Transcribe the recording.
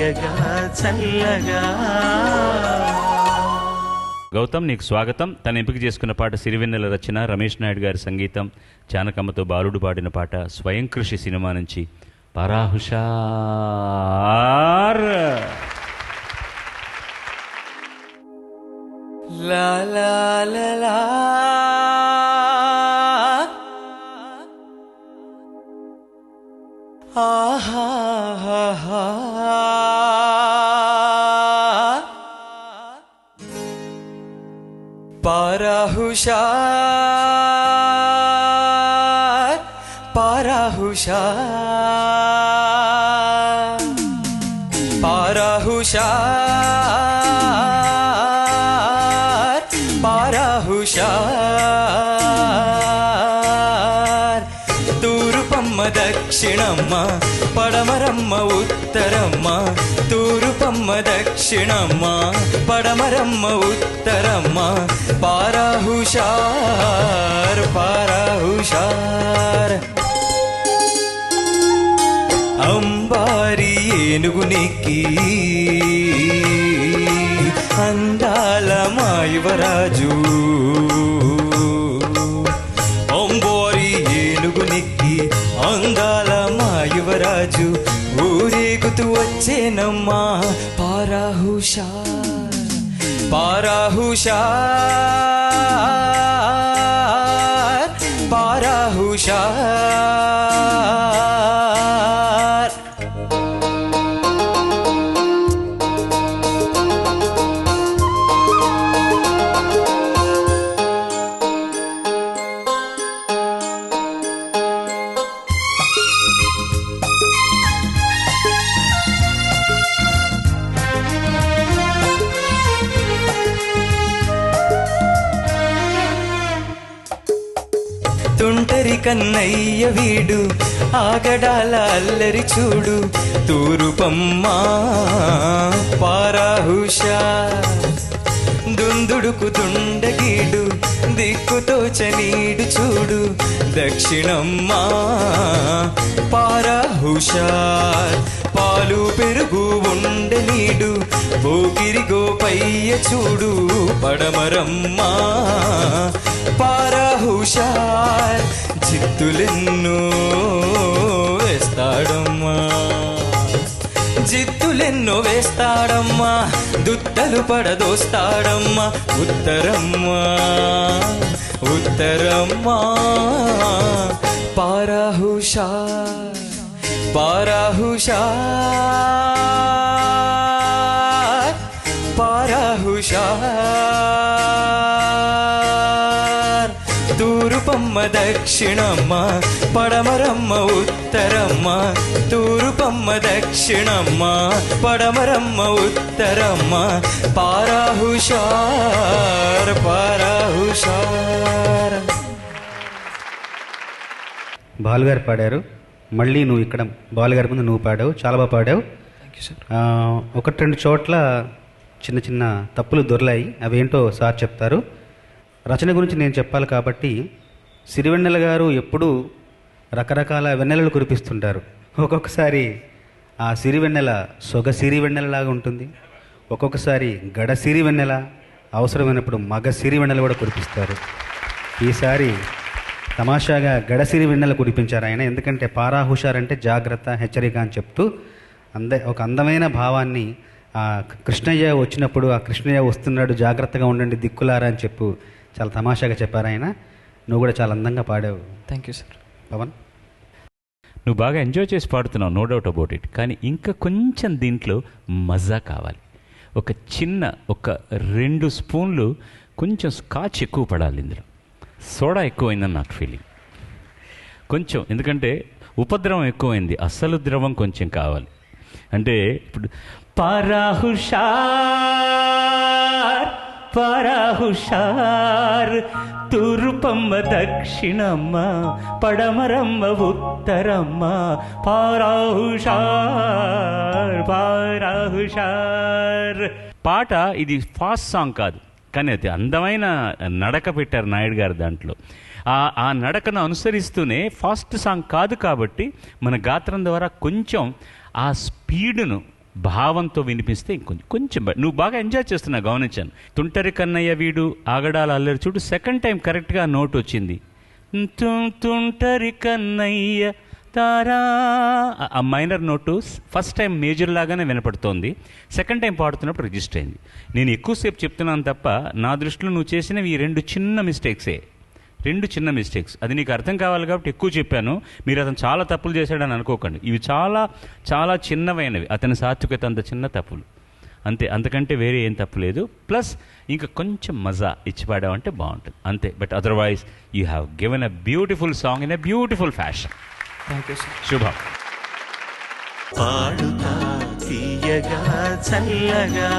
తీయగా చల్లగా. గౌతమ్ నీకు స్వాగతం. తను ఎంపిక చేసుకున్న పాట సిరివెన్నెల రచన రమేష్ నాయుడు గారి సంగీతం జానకమ్మతో బాలుడు పాడిన పాట స్వయం కృషి సినిమా నుంచి. పరాహుషార్! లా లా లా. परहुषा। परहुषा। దక్షిణమ్మ పడమరమ్మ ఉత్తరమ్మ తూరుపమ్మ దక్షిణమ్మ పడమరమ్మ ఉత్తరమ్మ పారాహుషార్ పారాహుషార్ అంబారి ఏనుగునికి అందాల మాయువరాజు युवराजु ऊरीकुतमा पाराहुषा पाराहुषा पाराहुषा తుంటరి కన్నయ్య వీడు ఆగడాల అల్లరి చూడు తూరుపమ్మా పారాహుషా. దుందుడుకు దుండగీడు దిక్కుతో చనీడు చూడు దక్షిణమ్మా పారాహుషార్ పాలు పెరుగు ఉండనీడు పోకిరి గోపయ్య చూడు పడమరమ్మా. పారహుషార్ జిత్తులెన్నో వేస్తాడమ్మా. జిత్తులెన్నో వేస్తాడమ్మా. దుత్తలు పడదోస్తాడమ్మా. ఉత్తరమ్మా ఉత్తరమ్మా. పారాహుషా పారాహుషా తూరుపమ్మ దక్షిణమ్మ పడమరమ్మ ఉత్తరమ్మ. తూరుపమ్మ దక్షిణమ్మ పడమరమ్మ ఉత్తరమ్మ. పారాహుషార్ పారాహుషార్. బాలుగారు పాడారు. మళ్ళీ నువ్వు ఇక్కడ బాలుగారి ముందు నువ్వు పాడావు. చాలా బాగా పాడావు. ఆ, ఒకటి రెండు చోట్ల చిన్న చిన్న తప్పులు దొరలాయి. అవేంటో సార్ చెప్తారు. రచన గురించి నేను చెప్పాలి కాబట్టి సిరివెన్నెల గారు ఎప్పుడూ రకరకాల వెన్నెలలు కురిపిస్తుంటారు. ఒక్కొక్కసారి ఆ సిరివెన్నెల సొగ సిరివెన్నెలలాగా ఉంటుంది. ఒక్కొక్కసారి గడ సిరివెన్నెల అవసరమైనప్పుడు మగ సిరివెన్నెల కూడా కురిపిస్తారు. ఈసారి తమాషాగా గడసిరి వెన్నెల కురిపించారు ఆయన. ఎందుకంటే పారాహుషారంటే అంటే జాగ్రత్త హెచ్చరిక అని చెప్తూ అంద ఒక అందమైన భావాన్ని ఆ కృష్ణయ్య వచ్చినప్పుడు ఆ కృష్ణయ్య వస్తున్నాడు జాగ్రత్తగా ఉండండి దిక్కులారా అని చెప్పు చాలా తమాషాగా చెప్పారు ఆయన. నువ్వు కూడా చాలా అందంగా పాడావు. Thank you sir Pavan? నువ్వు బాగా ఎంజాయ్ చేసి పాడుతున్నావు నో డౌట్ అబౌట్ ఇట్ కానీ ఇంకా కొంచెం దీంట్లో మజా కావాలి. ఒక చిన్న ఒక రెండు స్పూన్లు కొంచెం స్కాచ్ ఎక్కువ పడాలి ఇందులో. సోడా ఎక్కువైందని నాకు ఫీలింగ్ కొంచెం ఎందుకంటే ఉపద్రవం ఎక్కువైంది అసలు ద్రవం కొంచెం కావాలి. అంటే ఇప్పుడు పరాహుషార్ పరాహుషార్. తూర్పమ్మ దక్షిణమ్మ పడమరమ్మ ఉత్తరమ్మ. పారాహుషార్ పారాహుషార్. పాట ఇది ఫాస్ట్ సాంగ్ కాదు కానీ అది అందమైన నడక పెట్టారు నాయుడు గారు దాంట్లో. ఆ నడకను అనుసరిస్తూనే ఫాస్ట్ సాంగ్ కాదు కాబట్టి మన గాత్రం ద్వారా కొంచెం ఆ స్పీడును భావంతో వినిపిస్తే ఇంకొంచెం కొంచెం నువ్వు బాగా ఎంజాయ్ చేస్తున్నా గమనించాను. తుంటరి కన్నయ్య వీడు ఆగడాల అల్లరి చూడు సెకండ్ టైం కరెక్ట్గా నోట్ వచ్చింది. తుంటరి కన్నయ్య తారా ఆ minor note first time major లాగానే వినపడుతోంది. సెకండ్ టైం పాడుతున్నప్పుడు రిజిస్టర్ అయింది. నేను ఎక్కువసేపు చెప్తున్నాను తప్ప నా దృష్టిలో నువ్వు చేసినవి ఈ రెండు చిన్న మిస్టేక్సే రెండు చిన్న మిస్టేక్స్ అది నీకు అర్థం కావాలి కాబట్టి ఎక్కువ చెప్పాను. మీరు అతను చాలా తప్పులు చేశాడని అనుకోకండి. ఇవి చాలా చాలా చిన్నవైనవి. అతని సాత్వికత అంత చిన్న తప్పులు. అంతే. అంతకంటే వేరే ఏం తప్పు లేదు. ప్లస్ ఇంకా కొంచెం మజా ఇచ్చి పాడామంటే బాగుంటుంది. అంతే. But otherwise you have given a beautiful song in a beautiful fashion thank you sir Shubham Paduta Theeyaga చల్లగా.